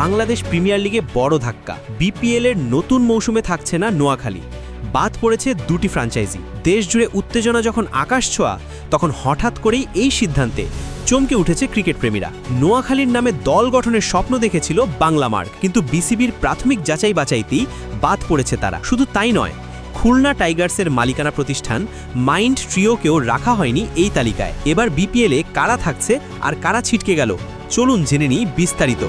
Bangladesh premier লিগে বড় ধাক্কা। বিপিএল এর নতুন মৌসুমে থাকছে না নোয়াখালী। বাদ পড়েছে দুটি ফ্র্যাঞ্চাইজি দেশ জুড়ে উত্তেজনা যখন আকাশ ছোঁয়া, তখন হঠাৎ করেই এই সিদ্ধান্তে চমকে উঠেছে ক্রিকেট প্রেমীরা। নোয়াখালীর নামে দল গঠনের স্বপ্ন দেখেছিল বাংলা মার্ক কিন্তু বিসিবির প্রাথমিক যাচাই বাছাইতেই বাদ পড়েছে তারা। শুধু তাই নয়, খুলনা টাইগার্সের মালিকানা প্রতিষ্ঠান মাইন্ড ট্রিওকেও রাখা হয়নি এই তালিকায়। এবার বিপিএলে কারা থাকছে আর কারা ছিটকে গেল, চলুন জেনে নিই বিস্তারিত।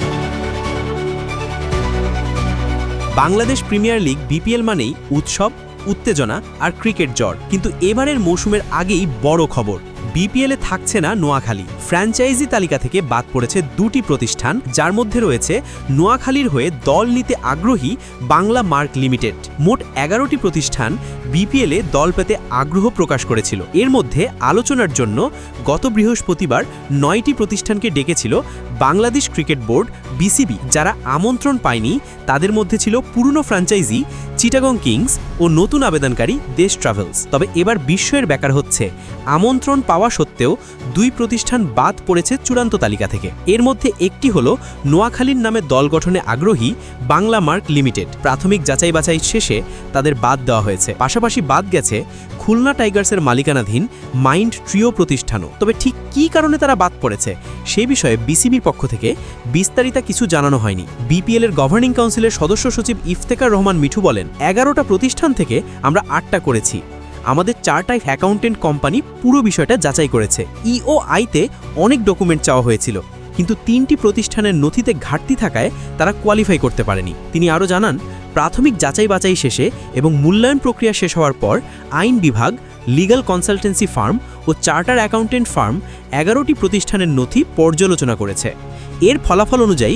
বাংলাদেশ প্রিমিয়ার লিগ, বিপিএল মানেই উৎসব, উত্তেজনা আর ক্রিকেট জ্বর। কিন্তু এবারের মৌসুমের আগেই বড় খবর। বিপিএলে থাকছে না নোয়াখালী। ফ্র্যাঞ্চাইজি তালিকা থেকে বাদ পড়েছে দুটি প্রতিষ্ঠান, যার মধ্যে রয়েছে নোয়াখালীর হয়ে দল নিতে আগ্রহী বাংলা মার্ক লিমিটেড। মোট এগারোটি প্রতিষ্ঠান বিপিএলে দল পেতে আগ্রহ প্রকাশ করেছিল। এর মধ্যে আলোচনার জন্য গত বৃহস্পতিবার নয়টি প্রতিষ্ঠানকে ডেকেছিল বাংলাদেশ ক্রিকেট বোর্ড, বিসিবি, যারা আমন্ত্রণ পায়নি। তাদের মধ্যে ছিল পুরনো ফ্র্যাঞ্চাইজি, চিটাগং কিংস ও নতুন আবেদনকারী দেশ ট্রাভেলস। তবে এবার বিস্ময়ের ব্যাপার হচ্ছে, আমন্ত্রণ পাওয়া সত্ত্বেও দুই প্রতিষ্ঠান বাদ পড়েছে চূড়ান্ত তালিকা থেকে। এর মধ্যে একটি হল নোয়াখালীর নামে দল গঠনে আগ্রহী বাংলা মার্ক লিমিটেড। প্রাথমিক যাচাই বাছাই শেষে তাদের বাদ দেওয়া হয়েছে। পাশাপাশি বাদ গেছে খুলনা টাইগার্সের মালিকানাধীন মাইন্ড ট্রিও প্রতিষ্ঠানও। তবে ঠিক কী কারণে তারা বাদ পড়েছে সেই বিষয়ে বিসিবির পক্ষ থেকে বিস্তারিত কিছু জানানো হয়নি। বিপিএল এর গভর্নিং কাউন্সিলের সদস্য সচিব ইফতেকার রহমান মিঠু বলেন, এগারোটা প্রতিষ্ঠান থেকে আমরা আটটা করেছি। আমাদের চারটায় অ্যাকাউন্টেন্ট কোম্পানি পুরো বিষয়টা যাচাই করেছে। ইও আইতে অনেক ডকুমেন্ট চাওয়া হয়েছিল, কিন্তু তিনটি প্রতিষ্ঠানের নথিতে ঘাটতি থাকায় তারা কোয়ালিফাই করতে পারেনি। তিনি আরও জানান, প্রাথমিক যাচাই বাছাই শেষে এবং মূল্যায়ন প্রক্রিয়া শেষ হওয়ার পর আইন বিভাগ লিগাল কনসালটেন্সি ফার্ম ও চার্টার অ্যাকাউন্টেন্ট ফার্ম এগারোটি প্রতিষ্ঠানের নথি পর্যালোচনা করেছে। এর ফলাফল অনুযায়ী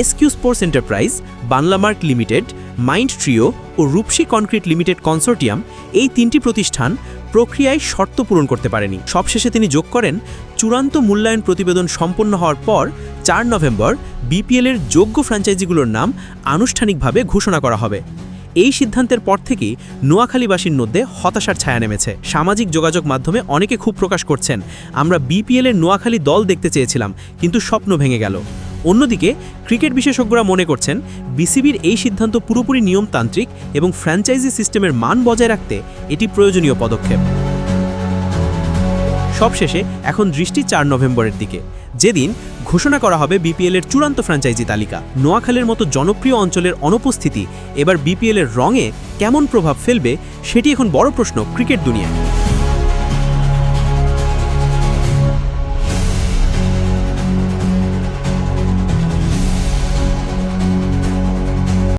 SQ sports enterprise Banglamark limited, mind trio ও রূপসী কনক্রিট লিমিটেড কনসোর্টিয়াম এই তিনটি প্রতিষ্ঠান প্রক্রিয়ায় শর্ত পূরণ করতে পারেনি। সবশেষে তিনি যোগ করেন, চূড়ান্ত মূল্যায়ন প্রতিবেদন সম্পন্ন হওয়ার পর চার নভেম্বর বিপিএলের যোগ্য ফ্র্যাঞ্চাইজিগুলোর নাম আনুষ্ঠানিকভাবে ঘোষণা করা হবে। এই সিদ্ধান্তের পর থেকেই নোয়াখালীবাসীর মধ্যে হতাশার ছায়া নেমেছে। সামাজিক যোগাযোগ মাধ্যমে অনেকে খুব প্রকাশ করছেন, আমরা বিপিএলের নোয়াখালী দল দেখতে চেয়েছিলাম, কিন্তু স্বপ্ন ভেঙে গেল। অন্যদিকে, ক্রিকেট বিশেষজ্ঞরা মনে করছেন, বিসিবির এই সিদ্ধান্ত পুরোপুরি নিয়মতান্ত্রিক এবং ফ্র্যাঞ্চাইজি সিস্টেমের মান বজায় রাখতে এটি প্রয়োজনীয় পদক্ষেপ। সবশেষে, এখন দৃষ্টি চার নভেম্বরের দিকে। যেদিন ঘোষণা করা হবে বিপিএলের চূড়ান্ত ফ্র্যাঞ্চাইজি তালিকা। নোয়াখালের মতো জনপ্রিয় অঞ্চলের অনুপস্থিতি এবার বিপিএলের রঙে কেমন প্রভাব ফেলবে, সেটি এখন বড় প্রশ্ন ক্রিকেট দুনিয়ায়।